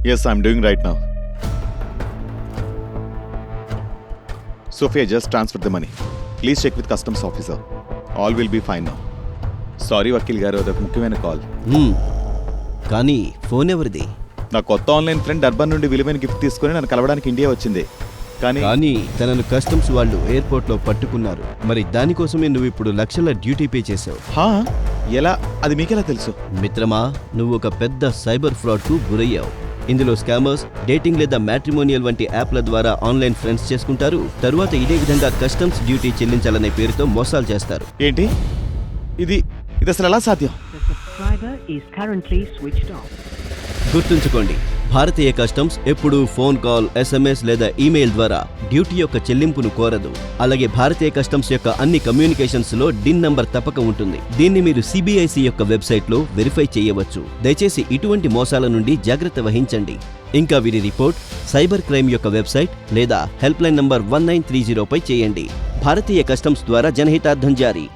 Yes, I'm doing right now. Sophia just transferred the money. Please check with customs officer. All will be fine now. Sorry Vakeel గారు అదొక ముఖ్యమైన call హ్మ్. కానీ phone ఎవరిది నా కొత్త ఆన్లైన్ ఫ్రెండ్ డర్బన్ నుండి విలువైన గిఫ్ట్ తీసుకొని నన్ను కలవడానికి ఇండియా వచ్చింది కానీ కానీ తనను కస్టమ్స్ వాళ్ళు ఎయిర్పోర్ట్లో పట్టుకున్నారు మరి దానికోసమే నువ్వు ఇప్పుడు లక్షల డ్యూటీ పే చేసావు హా ఎలా అది మీకెలా తెలుసు మిత్రమా నువ్వు ఒక పెద్ద సైబర్ ఫ్రాడ్కు గురయ్యావు ఇందులో స్కామర్స్ డేటింగ్ లేదా మ్యాట్రిమోనియల్ వంటి యాప్ల ద్వారా ఆన్లైన్ ఫ్రెండ్స్ చేసుకుంటారు. తరువాత ఇదే విధంగా కస్టమ్స్ డ్యూటీ చెల్లించాలనే పేరుతో మోసాలు చేస్తారు. ఏంటి? ఇది ఇది అసలు ఎలా సాధ్యం. గుర్తుంచుకోండి భారతీయ కస్టమ్స్ ఎప్పుడూ ఫోన్ కాల్ ఎస్ఎంఎస్ లేదా ఈమెయిల్ ద్వారా డ్యూటీ యొక్క చెల్లింపును కోరదు. అలాగే భారతీయ కస్టమ్స్ యొక్క అన్ని కమ్యూనికేషన్స్లో డిన్ నంబర్ తప్పక ఉంటుంది. దీన్ని మీరు సిబిఐసి యొక్క వెబ్సైట్లో వెరిఫై చేయవచ్చు. దయచేసి ఇటువంటి మోసాల నుండి జాగ్రత్త వహించండి. ఇంకా వీరి రిపోర్ట్ సైబర్ క్రైమ్ యొక్క వెబ్సైట్ లేదా helpline number one nine three జీరోపై చేయండి. భారతీయ కస్టమ్స్ ద్వారా జనహితార్థం జారీ.